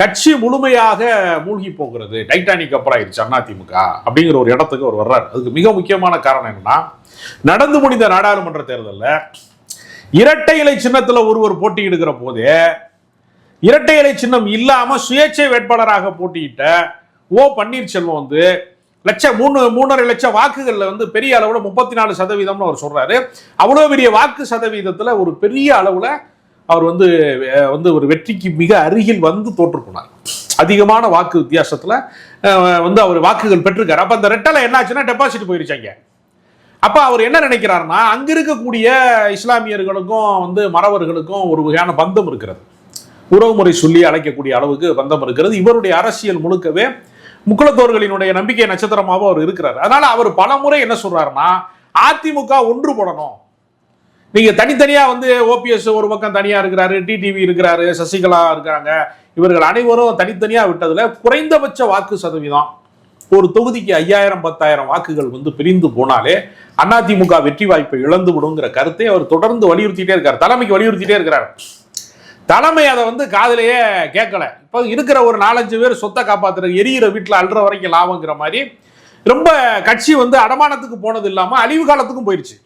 கட்சி முழுமையாக மூழ்கி போகிறது. டைட்டானிக் அப்புறம் ஆயிடுச்சு அதிமுக அப்படிங்கிற ஒரு இடத்துக்கு அவர் வர்றார். அதுக்கு மிக முக்கியமான காரணம் என்னன்னா நடந்து முடிந்த நாடாளுமன்ற தேர்தலில் இரட்டை இலை சின்னத்தில் ஒருவர் போட்டியிடுகிற போதே இரட்டை இலை சின்னம் இல்லாம சுயேட்சை வேட்பாளராக போட்டியிட்ட ஓ பன்னீர்செல்வம் வந்து லட்சம் மூணு மூணரை லட்சம் வாக்குகளில் வந்து பெரிய அளவில் முப்பத்தி நாலு சதவீதம்னு அவர் சொல்றாரு. அவ்வளோ பெரிய வாக்கு சதவீதத்தில் ஒரு பெரிய அளவில் அவர் வந்து வந்து ஒரு வெற்றிக்கு மிக அருகில் வந்து தோற்று போனார். அதிகமான வாக்கு வித்தியாசத்தில் வந்து அவர் வாக்குகள் பெற்றிருக்காரு. அப்போ அந்த ரெட்டலை என்னாச்சுன்னா டெபாசிட் போயிருச்சாங்க அப்போ அவர் என்ன நினைக்கிறாருன்னா அங்கே இருக்கக்கூடிய இஸ்லாமியர்களுக்கும் வந்து மறவர்களுக்கும் ஒரு வகையான பந்தம் இருக்கிறது. உறவுமுறை சொல்லி அழைக்கக்கூடிய அளவுக்கு பந்தம் இருக்கிறது. இவருடைய அரசியல் முழுக்கவே முக்குளத்தோர்களினுடைய நம்பிக்கை நட்சத்திரமாக அவர் இருக்கிறார். அதனால அவர் பலமுறை என்ன சொல்றாருன்னா அதிமுக ஒன்றுபடணும் நீங்க தனித்தனியா வந்து ஓபிஎஸ் ஒரு பக்கம் தனியா இருக்கிறாரு டிடிவி இருக்கிறாரு சசிகலா இருக்கிறாங்க. இவர்கள் அனைவரும் தனித்தனியா விட்டதுல குறைந்தபட்ச வாக்கு சதவீதம். ஒரு தொகுதிக்கு ஐயாயிரம் பத்தாயிரம் வாக்குகள் வந்து பிரிந்து போனாலே அதிமுக வெற்றி வாய்ப்பை இழந்து விடுங்கிற கருத்தை அவர் தொடர்ந்து வலியுறுத்திட்டே இருக்கார். தலைமைக்கு வலியுறுத்திட்டே இருக்கிறார். தலைமை அதை வந்து காதலையே கேட்கல. இப்போ இருக்கிற ஒரு நாலஞ்சு பேர் சொத்தை காப்பாத்துற எரியிற வீட்டில் அல்ற வரைக்கும் லாபங்கிற மாதிரி ரொம்ப கட்சி வந்து அடமானத்துக்கு போனது இல்லாமல் அழிவு காலத்துக்கும் போயிடுச்சு